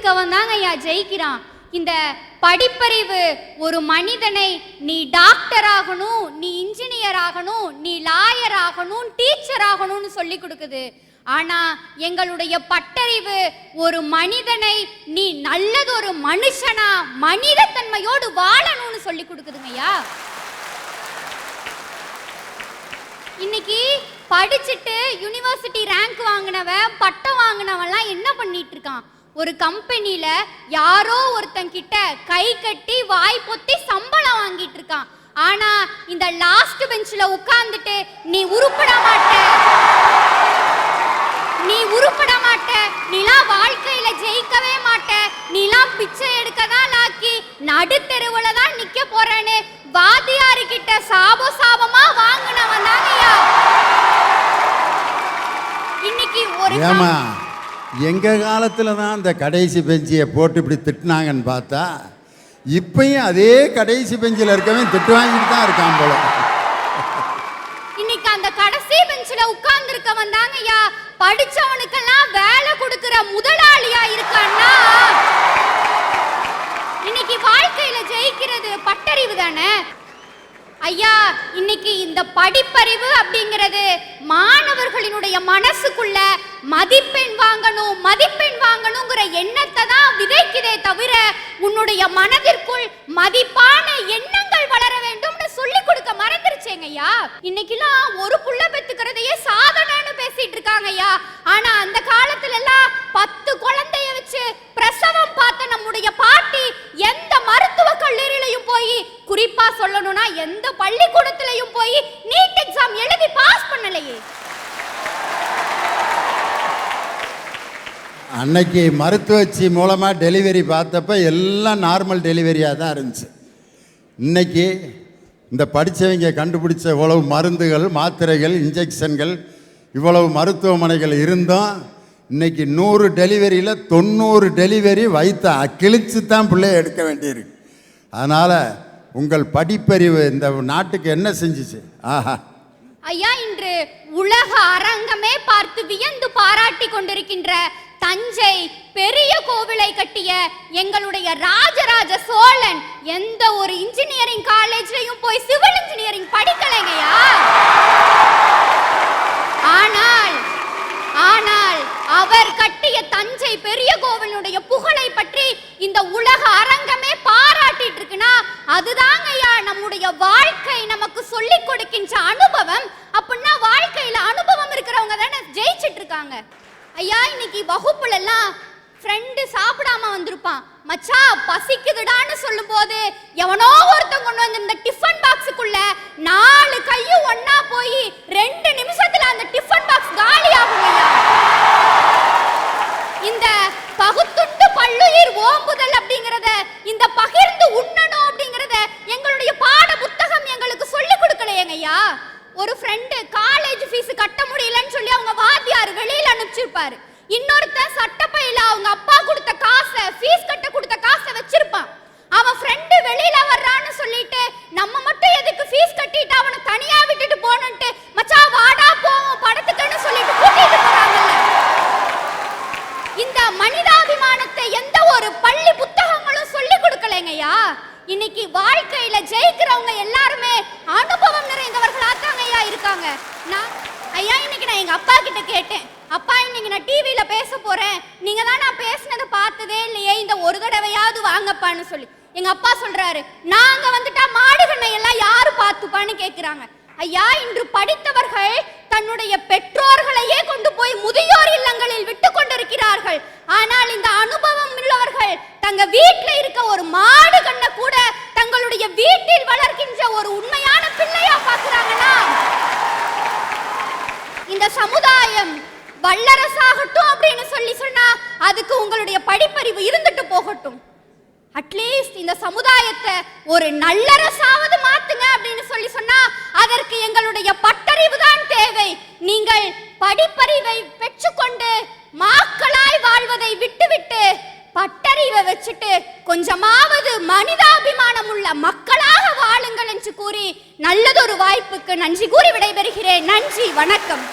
இருக்கவன் தாங்க ஐயா ஜெயிக்கிறான். இந்த படிப்பறிவு ஒரு மனிதனை நீ டாக்டர் ஆகணும் நீ இன்ஜினியர் ஆகணும் நீ லாயர் ஆகணும் டீச்சர் ஆகணும்னு சொல்லி கொடுக்குது. ஆனா எங்களுடைய பட்டறிவு ஒரு மனிதனை நீ நல்லதொரு மனுஷனா மனிதத்தன்மையோடு வாழணும்னு சொல்லி கொடுக்குதுங்க ஐயா இன்னைக்கு படிச்சுட்டு யூனிவர்சிட்டி ரேங்க் வாங்கினவன் பட்டம் வாங்கினவன்லாம் என்ன பண்ணிட்டு இருக்கான்? ஒரு கம்பெனியில யாரோ ஒருத்தன் கிட்ட கை கட்டி வாய் பொத்தி சம்பளம் வாங்கிட்டு இருக்கான். ஆனா இந்த லாஸ்ட் பெஞ்ச்ல உட்கார்ந்துட்டு நீ உருப்பட மாட்ட. நீ உருப்பட மாட்ட. நீலாம் வாழ்க்கையில ஜெயிக்கவே மாட்ட. நீலாம் பிச்சை எடுக்க தான் லாக்கி. நடுத்தெருவுல தான் நிக்க போறேன்னு வாதியாரு கிட்ட சாப சாபமா வாங்கினவன் தாங்கய்யா இன்னைக்கு ஒரு எங்கள் காலத்தில் தான் அந்த கடைசி பெஞ்சியை போட்டு இப்படி திட்டினாங்கன்னு பார்த்தா இப்பயும் அதே கடைசி பெஞ்சில் இருக்கவன் திட்டு வாங்கிட்டு தான் இருக்கான் போல. இன்னைக்கு அந்த கடைசி பெஞ்சில உட்கார்ந்து இருக்கவன் தாங்கய்யா படிச்சவனுக்கெல்லாம் வேலை கொடுக்கிற முதலாளியா இருக்கான்னா இன்னைக்கு வாழ்க்கையில ஜெயிக்கிறது பட்டறிவு தானே? ஐயா இன்னைக்கு இந்த படிப்பறிவு அப்படிங்கிறது மாணவர்களினுடைய மனசுக்குள்ள மதிப்பெண் வாங்கணும் மதிப்பெண் வாங்கணுங்கிற எண்ணத்தை தான் விதைக்குதே தவிர உன்னுடைய மனதிற்குள் மதிப்பான எண்ணங்கள் வளர வேண்டும்னு சொல்லி கொடுக்க மறந்துருச்சேங்க ஐயா. இன்னைக்கெல்லாம் ஒரு புள்ள பெத்துக்கிறதையே சாதனைன்னு பேசிட்டு இருக்காங்க ஐயா. ஆனா அந்த காலத்துல எல்லாம் பத்து குழந்தைய வச்சு பிரசவம் பார்த்த நம்முடைய பாட்டி எந்த மருத்துவ கல்லூரியிலையும் போய் குறிப்பா சொல்லணும்னா எந்த பள்ளிக்கூடத்திலையும் போய் நீட் எக்ஸாம் எழுதி பாஸ் பண்ணலையே. அன்னைக்கு மருத்துவச்சி மூலமாக டெலிவரி பார்த்தப்ப எல்லாம் நார்மல் டெலிவரியாக தான் இருந்துச்சு. இன்னைக்கு இந்த படித்தவங்க கண்டுபிடிச்ச இவ்வளவு மருந்துகள் மாத்திரைகள் இன்ஜெக்ஷன்கள் இவ்வளவு மருத்துவமனைகள் இருந்தும் இன்னைக்கு நூறு டெலிவரியில் தொண்ணூறு டெலிவரி வைத்த கிழிச்சு தான் பிள்ளைய எடுக்க வேண்டியிருக்கு. அதனால் உங்கள் படிப்பறிவு இந்த நாட்டுக்கு என்ன செஞ்சிச்சு? ஆஹா. ஐயா இன்று உலக அரங்கமே பார்த்து வியந்து பாராட்டி கொண்டிருக்கின்ற தஞ்சை பெரிய கோவிலை கட்டிய எங்களுடைய ராஜராஜ சோழன் எந்த ஒரு இன்ஜினியரிங் காலேஜ்லயும் போய் சிவில் இன்ஜினியரிங் படிக்கலைங்கய்யா. ஆனால் ஆனால் அவர் கட்டிய தஞ்சை பெரிய கோவிலுடைய புகழ பற்றி இந்த உலக அரங்கமே பாராட்டிட்டு இருக்குன்னா அதுதாங்கய்யா நம்முடைய வாழ்க்கை நமக்கு சொல்லிக் கொடுக்கின்ற அனுபவம் அப்படின்னா வாழ்க்கையில அனுபவம் இருக்கிறவங்க தானே ஜெயிச்சிட்டு ஐயா இன்னைக்கு வகுப்புல எல்லாம் ஃப்ரெண்டு சாப்பிடாம வந்திருப்பான். மச்சா பசிக்குதுடான்னு சொல்லும்போது எவனோ ஒருத்தன் கொண்டு வந்திருந்த டிஃபன் பாக்ஸுக்குள்ள நாலு கையும் ஒன்னா போய் ரெண்டு நிமிஷத்துல அந்த டிஃபன் பாக்ஸ் காலி ஆகும் இந்த பகுத்துண்டு பல்லுயிர் ஓம்புதல் அப்படிங்கறத இந்த பகிர்ந்து உண்ணணும் அப்படிங்கறத எங்களுடைய பாட புத்தகம் எங்களுக்கு சொல்லிக் கொடுக்கலையேங்க ஐயா. ஒரு ஃப்ரெண்டு காலேஜ் ஃபீஸ் கட்ட முடியலன்னு சொல்லி அவங்க வாத்தியார் வெளியில அனுப்பிச்சிருப்பாரு. இன்னொருத்தன் சட்டப்பையில அவங்க அப்பா கொடுத்த காசை ஃபீஸ் கட்ட கொடுத்த காசை வச்சிருப்பான். அவன் ஃப்ரெண்டு வெளியில வர்றான்னு சொல்லிட்டு நம்ம மட்டும் எதுக்கு ஃபீஸ் கட்டிட்டு அவனை தனியா விட்டுட்டு போகணுன்ட்டு மச்சான் வாடா போவோம் படத்துக்குன்னு சொல்லிட்டு கூட்டிட்டு போறாங்கல்ல. இந்த மனிதாபிமானத்தை எந்த ஒரு பள்ளி புத்தகங்களும் சொல்லி கொடுக்கலைங்கய்யா. இன்னைக்கு வாழ்க்கையில ஜெயிக்கிறவங்க எல்லாருமே அனுபவம் நிறைந்தவர்களா தாங்க ஐயா இருக்காங்க நான் ஐயா இன்னைக்கு நான் எங்க அப்பா கிட்ட கேட்டேன். அப்பா இன்னைக்கு நான் டிவியில பேச போறேன். நீங்க தான் நான் பேசினதை பார்த்ததே இல்லையே இந்த ஒரு தடவையாவது வாங்கப்பான்னு சொல்லி. எங்க அப்பா சொல்றாரு நாங்க வந்துட்டா மாடுகண்ணை எல்லாம் யாரு பார்த்துப்பான்னு கேக்குறாங்க. ஐயா இன்று படித்தவர்கள் தன்னுடைய பெற்றோர்களையே கொண்டு போய் முதியோர் இல்லங்களில் விட்டு கொண்டிருக்கிறார்கள் ஆனால் இந்த அனுபவம் உள்ளவர்கள் தங்க வீட்டில் இருக்க ஒரு மாடு கண்ண கூட தங்களுடைய வீட்டில் வளர்க்கின்ற ஒரு உண்மையான பிள்ளையா பார்க்கறாங்கன்னா இந்த சமுதாயம் வல்லரசாகட்டும் அப்படின்னு சொல்லி சொன்னா அதுக்கு உங்களுடைய படிப்பறிவு இருந்துட்டு போகட்டும். அட்லீஸ்ட் இந்த சமுதாயத்தை ஒரு நல்லரசாவது மாத்துங்க அப்படின்னு சொல்லி சொன்னா அதற்கு எங்களுடைய பட்டறிவு தான் தேவை. நீங்கள் படிப்பறிவை பெற்றுக்கொண்டு மாக்களாய் வாழ்வதை விட்டுவிட்டு பட்டறிவை வச்சுட்டு கொஞ்சமாவது மனிதாபிமானம் உள்ள மக்களாக வாழுங்கள் என்று கூறி நல்லதொரு வாய்ப்புக்கு நன்றி கூறி விடைபெறுகிறேன். நன்றி வணக்கம்.